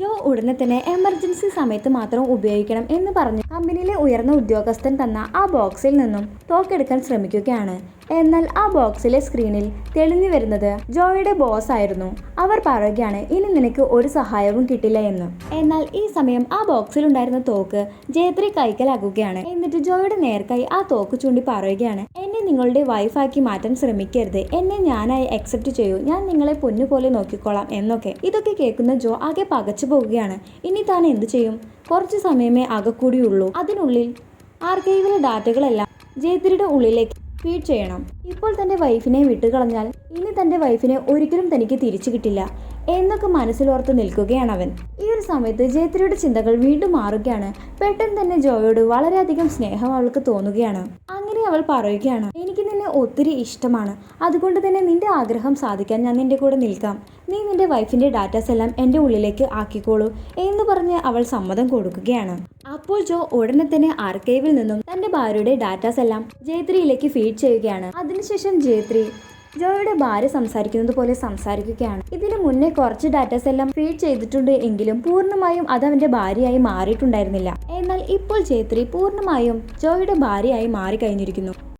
ജോ ഉടനെ തന്നെ എമർജൻസി സമയത്ത് മാത്രം ഉപയോഗിക്കണം എന്ന് പറഞ്ഞ്. കമ്പനിയിലെ ഉയർന്ന ഉദ്യോഗസ്ഥൻ തന്ന ആ ബോക്സിൽ നിന്നും തോക്കെടുക്കാൻ ശ്രമിക്കുകയാണ്. എന്നാൽ ആ ബോക്സിലെ സ്ക്രീനിൽ തെളിഞ്ഞു വരുന്നത് ജോയുടെ ബോസ് ആയിരുന്നു. അവർ പറയുകയാണ് ഇനി നിനക്ക് ഒരു സഹായവും കിട്ടില്ല എന്ന്. എന്നാൽ ഈ സമയം ആ ബോക്സിൽ ഉണ്ടായിരുന്ന തോക്ക് ജയത്രി കൈക്കലാക്കുകയാണ്. എന്നിട്ട് ജോയുടെ നേർക്കായി ആ തോക്ക് ചൂണ്ടി പറയുകയാണ് നിങ്ങളുടെ വൈഫാക്കി മാറ്റാൻ ശ്രമിക്കരുത്. എന്നെ ഞാനായി അക്സെപ്റ്റ് ചെയ്യൂ. ഞാൻ നിങ്ങളെ പൊന്നുപോലെ നോക്കിക്കോളാം എന്നൊക്കെ. ഇതൊക്കെ കേൾക്കുന്ന ജോ ആകെ പകച്ചു പോവുകയാണ്. ഇനി താൻ എന്തു ചെയ്യും? കുറച്ച് സമയമേ ആകെ കൂടിയുള്ളൂ അതിനുള്ളിൽ ആർക്കൈവിലെ ഡാറ്റകളെല്ലാം ജയത്രിയുടെ ഉള്ളിലേക്ക് ഫീഡ് ചെയ്യണം. ഇപ്പോൾ തന്റെ വൈഫിനെ വിട്ടുകളഞ്ഞാൽ ഇനി തന്റെ വൈഫിനെ ഒരിക്കലും തനിക്ക് തിരിച്ചു കിട്ടില്ല എന്നൊക്കെ മനസ്സിലോർത്ത് നിൽക്കുകയാണ് അവൻ. ഈ ഒരു സമയത്ത് ജയത്രിയുടെ ചിന്തകൾ വീണ്ടും മാറുകയാണ്. പെട്ടെന്ന് തന്നെ ജോയോട് വളരെയധികം സ്നേഹം അവൾക്ക് തോന്നുകയാണ്. അങ്ങനെ അവൾ പറയുകയാണ് എനിക്ക് നിന്നെ ഒത്തിരി ഇഷ്ടമാണ്. അതുകൊണ്ട് തന്നെ നിന്റെ ആഗ്രഹം സാധിക്കാൻ ഞാൻ നിന്റെ കൂടെ നിൽക്കാം. നീ നിന്റെ വൈഫിന്റെ ഡാറ്റാസ് എല്ലാം എന്റെ ഉള്ളിലേക്ക് ആക്കിക്കോളൂ എന്ന് പറഞ്ഞ് അവൾ സമ്മതം കൊടുക്കുകയാണ്. അപ്പോൾ ജോ ഉടനെ തന്നെ ആർക്കൈവിൽ നിന്നും തന്റെ ഭാര്യയുടെ ഡാറ്റാസ് എല്ലാം ജയത്രിയിലേക്ക് ഫീഡ് ചെയ്യുകയാണ്. അതിനുശേഷം ജയത്രി ജോയുടെ ഭാര്യ സംസാരിക്കുന്നത് പോലെ സംസാരിക്കുകയാണ്. ഇതിനു മുന്നേ കുറച്ച് ഡാറ്റാസ് എല്ലാം ഫീഡ് ചെയ്തിട്ടുണ്ട് എങ്കിലും പൂർണമായും അത് അവന്റെ ഭാര്യയായി മാറിയിട്ടുണ്ടായിരുന്നില്ല. എന്നാൽ ഇപ്പോൾ ജയത്രി പൂർണമായും ജോയുടെ ഭാര്യയായി മാറിക്കഴിഞ്ഞിരിക്കുന്നു.